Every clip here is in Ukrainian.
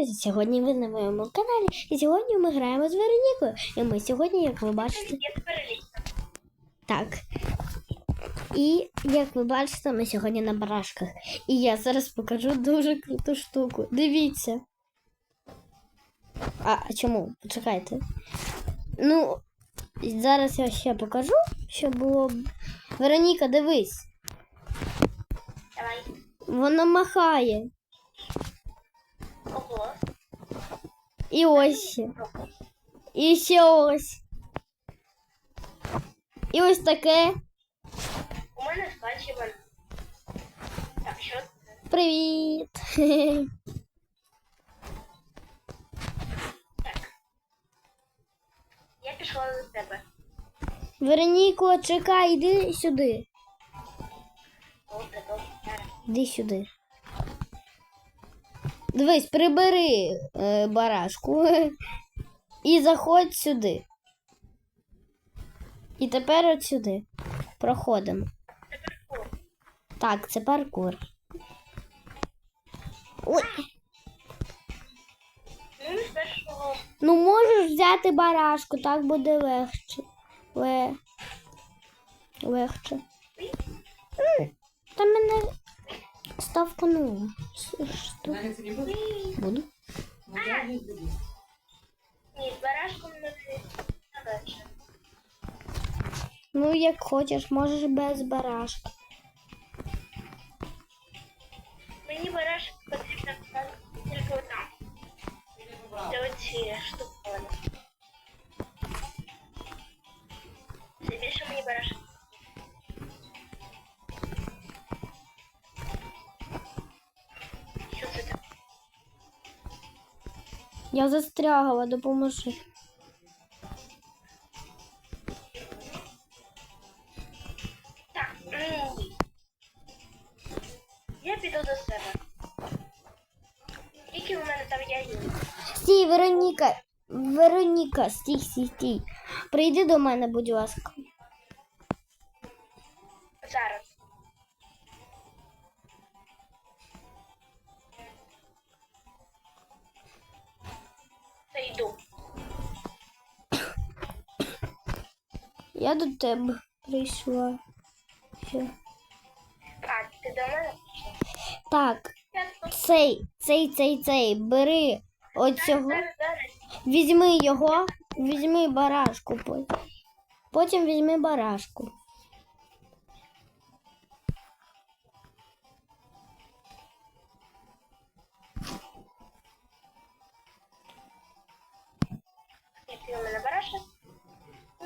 друзі! Сьогодні ви на моєму каналі, і сьогодні ми граємо з Веронікою. І ми сьогодні, як ви бачите, так. І як ви бачите, ми сьогодні на барашках. І я зараз покажу дуже круту штуку. Дивіться. А а чому? Почекайте. Ну, зараз я ще покажу, що було. Вероніка, дивись, Давай. воно махає. І ось. І ще ось. І ось таке. У мене скачувано. Так, що це? Привіт. Так. Я пішла до тебе. Вероніко, чекай, іди сюди. Іди сюди. Дивись, прибери е, барашку і заходь сюди. І тепер от сюди. Проходимо. Так, це паркур. Ой. Ну, можеш взяти барашку, так буде легше. Ле... Легше. Та мене Навіть не буде? Буду. Ну, я не буду. Ні, з барашком не задача. Ну, як хочеш, можеш без барашки. Я застрягала, допоможи. Так. Я піду до себе. Скільки у мене там яєць? Стій, Вероніка. Вероніка, стій, стій, стій. Прийди до мене, будь ласка. До тебе прийшла. Все. А, ти до мене? Так, цей, цей, цей, цей, бери оцього. Візьми його, візьми барашку потім. Потім візьми барашку.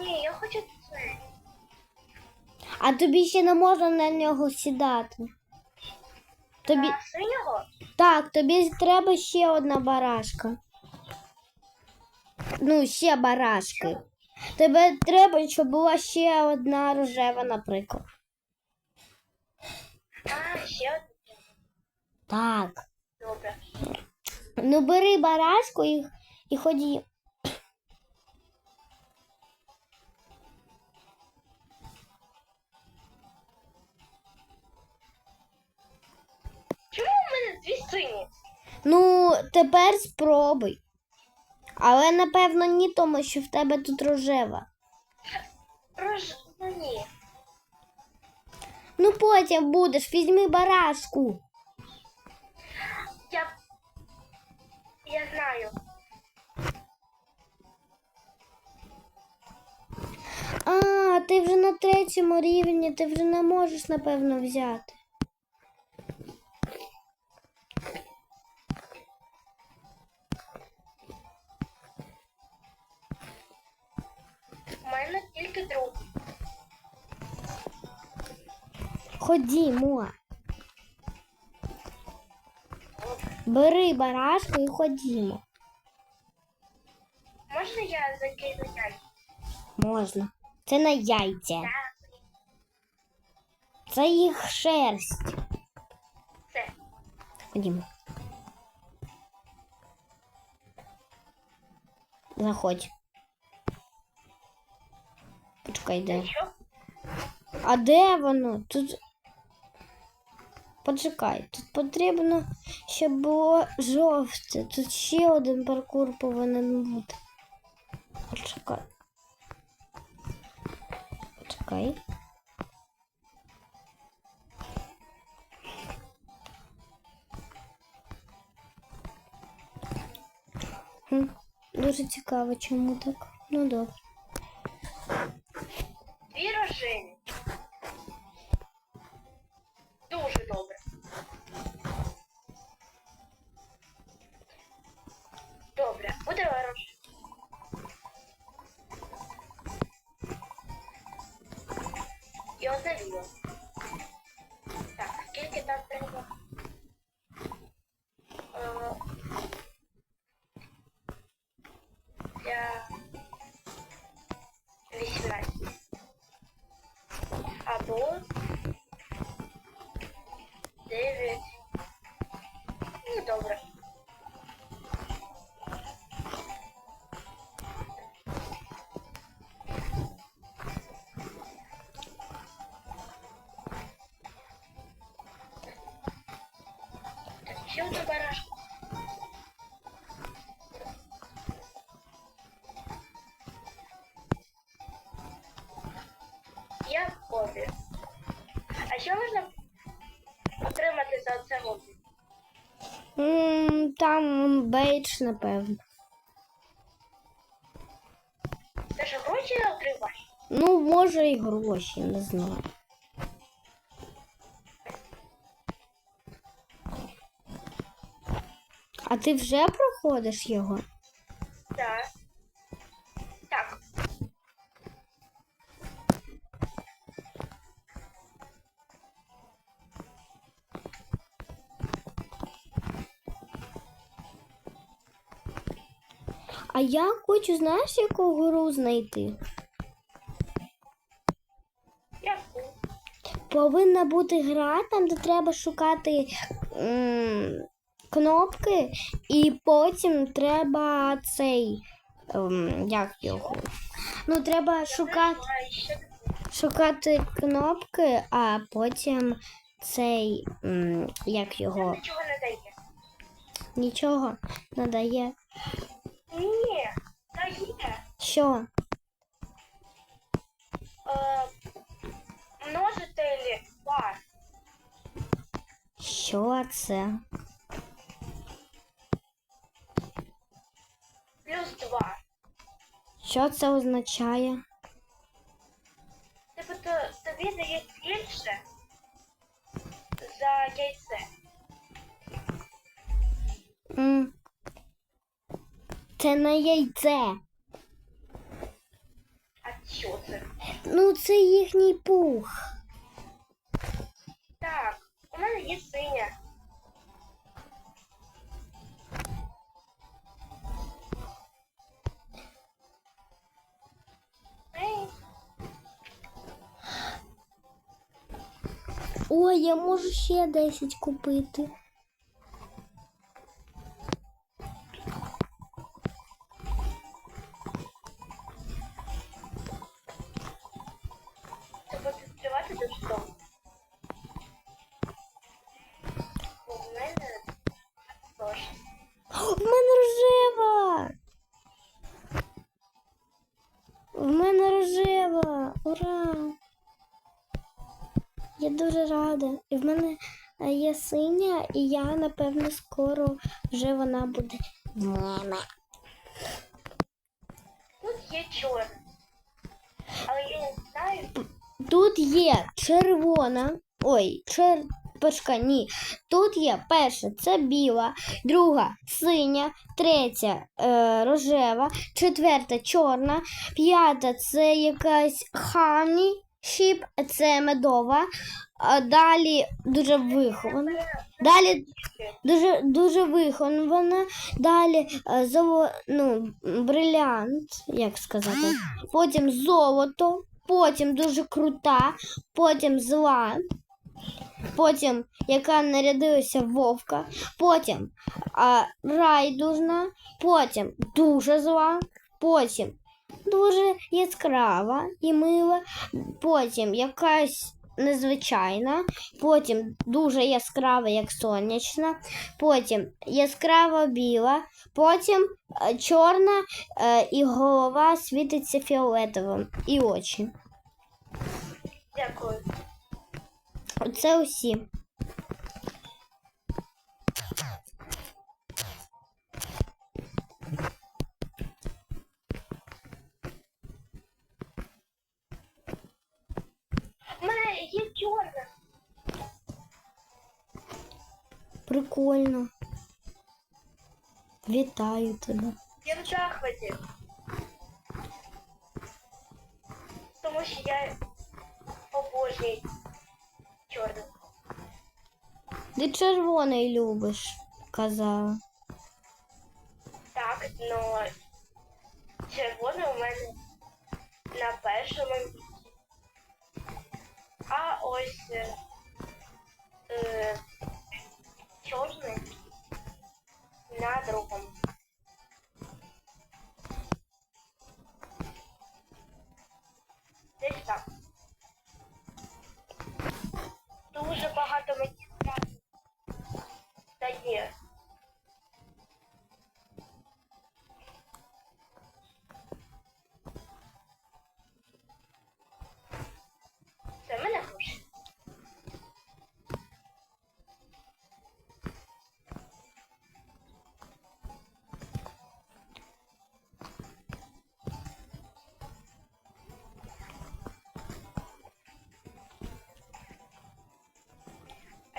Ні, я хочу. А тобі ще не можна на нього сідати. Тобі. Синього? Так, тобі треба ще одна барашка. Ну, ще барашки. Тебе треба, щоб була ще одна рожева, наприклад. А, ще один. Так. Добре. Ну, бери барашку і, і ході. Сині? Ну, тепер спробуй. Але напевно ні, тому що в тебе тут рожева. Рож... Ну ні. Ну потім будеш, візьми барашку. Я... Я знаю. А, ти вже на третьому рівні, ти вже не можеш, напевно, взяти. Тільки друг. Ходімо. Бери барашку і ходімо. Можна я закину яйця? Можна. Це на яйця. Це їх шерсть. Це. Ходімо. Заходь. Почекай, де. Що? А де воно? Тут. Почекай, тут потрібно, щоб було жовте. Тут ще один паркур повинен бути. Почекай. Почекай. Дуже цікаво, чому так. Ну добре. ja nicht leicht. Aber хобі. А що можна отримати за це хобі? М, Там бейдж, напевно. Це ж гроші отримаєш? Ну, може і гроші, не знаю. А ти вже проходиш його? А я хочу, знаєш, яку гру знайти? Яку? Повинна бути гра, там, де треба шукати м, кнопки, і потім треба цей. ем, як його? Ну, треба шукати. Шукати кнопки, а потім цей, м, як його, нічого не дає. нічого не дає. Ні, дає. Що? Е, множителі пар. Що це? Плюс два. Що це означає? Тобто тобі дає більше Це не яйце. А що це? Ну, це їхній пух. Так, у мене є синя. Ой, я можу ще 10 купити. Дуже рада. І в мене е, є синя, і я, напевно, скоро вже вона буде мене. Тут є чорна. Але я не знаю. Тут є червона. Ой, чер... Почекай, ні. Тут є перша це біла, друга синя, третя е, рожева, четверта чорна, п'ята це якась хані шіп, це медова. А далі дуже вихована. Далі дуже дуже вихована. Далі е, золо, ну, брилянт, як сказати. Потім золото, потім дуже крута, потім зла, потім яка нарядилася вовка, потім а, райдужна, потім дуже зла, потім дуже яскрава і мила, потім якась незвичайна, потім дуже яскрава, як сонячна, потім яскрава біла, потім е, чорна е, і голова світиться фіолетовим, і очі. Дякую. Оце усі. Прикольно. Вітаю тебе. Я в захваті. Тому що я обожнюю чорну. Ти червоний любиш, казала. Так, но червоний у мене на першому місці. А ось е, е, на другому.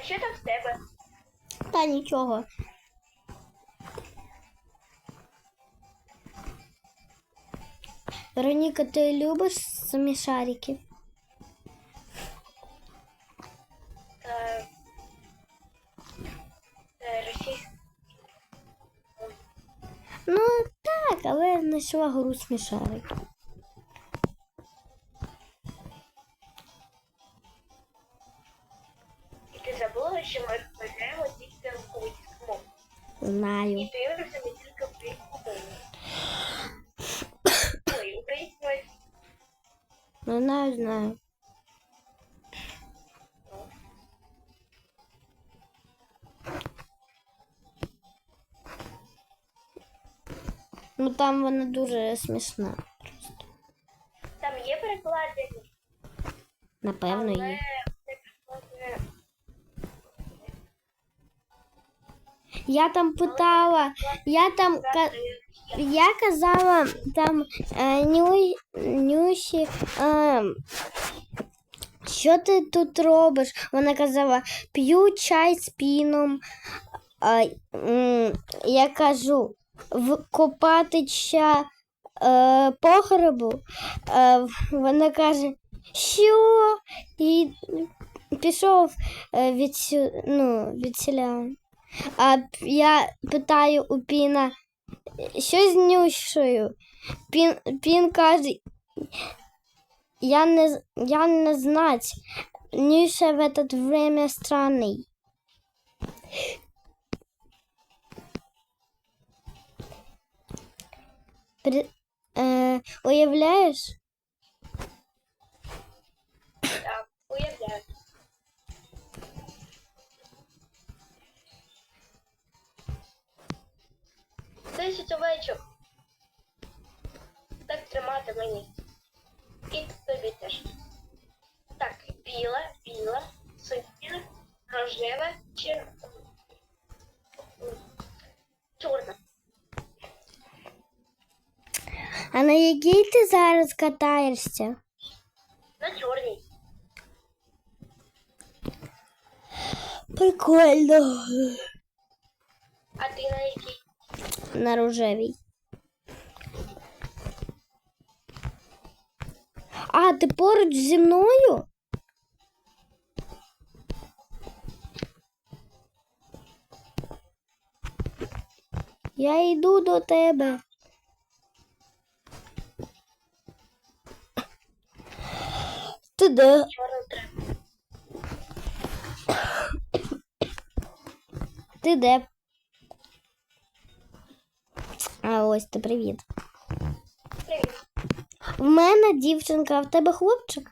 Що там в тебе? Та нічого. Вероніка, ти любиш смішарики? Е, е. Ну так, але знайшла гру смішарики. Що ми розмовляємо тільки українською мовою. І Знаю. дивимося не тільки українську мову. Ой, українську мову. Ну, Знаю, знаю. Ну там вона дуже смішна. Там є перекладення, Напевно, але є. Я там питала, я там я казала там е, ню, Нюсі, е, що ти тут робиш? Вона казала, п'ю чай з піном. Я кажу, вкопати ще е, погребу. Вона каже, що? І пішов від, ну, від. А я питаю у Піна, що з Нюшею? Пін, Пін каже, я не, я не знать. Нюша в этот время странный. При, е, уявляєш? Так, уявляю. Десять овечок. Так тримати мені. І тобі теж. Так, біла, біла, синя, рожева, чи чорна. А на якій ти зараз катаєшся? На чорній. Прикольно. А ти на якій? На рожевій. А, ти поруч зі мною? Я йду до тебе. Ти де? Ти де? А ось ти привіт. Привіт. В мене дівчинка, а в тебе хлопчик?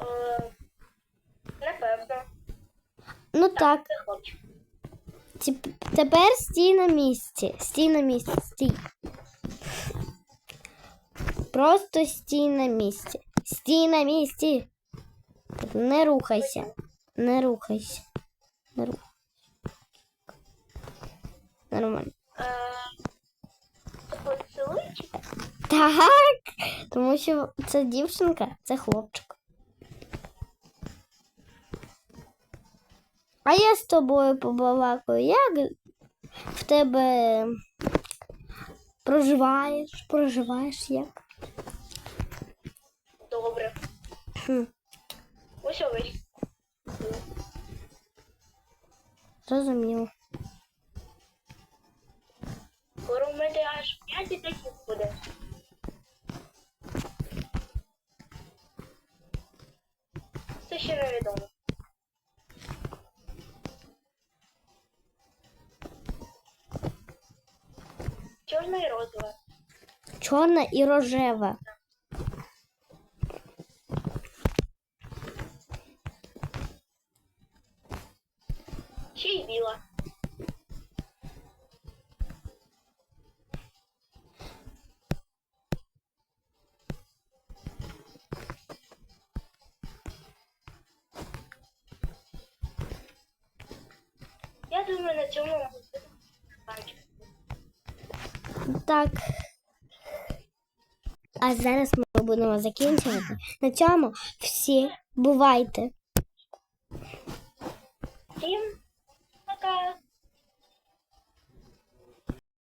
Е, Напевно. Ну так. Це Тепер стій на місці. Стій на місці, стій. Просто стій на місці. Стій на місці. Не рухайся. Не рухайся. Не рухайся. Нормально. Е, поцілуйчик? Так, тому що це дівчинка, це хлопчик. А я з тобою побалакаю. Як в тебе проживаєш? Проживаєш як? Добре. Хм, Ось овець. зрозуміло. В мене аж 5 таких буде. Це ще невідомо. Чорна і розова. Чорна і рожева. Думаю, на цьому. Так. А зараз ми будемо закінчувати. На цьому всі бувайте.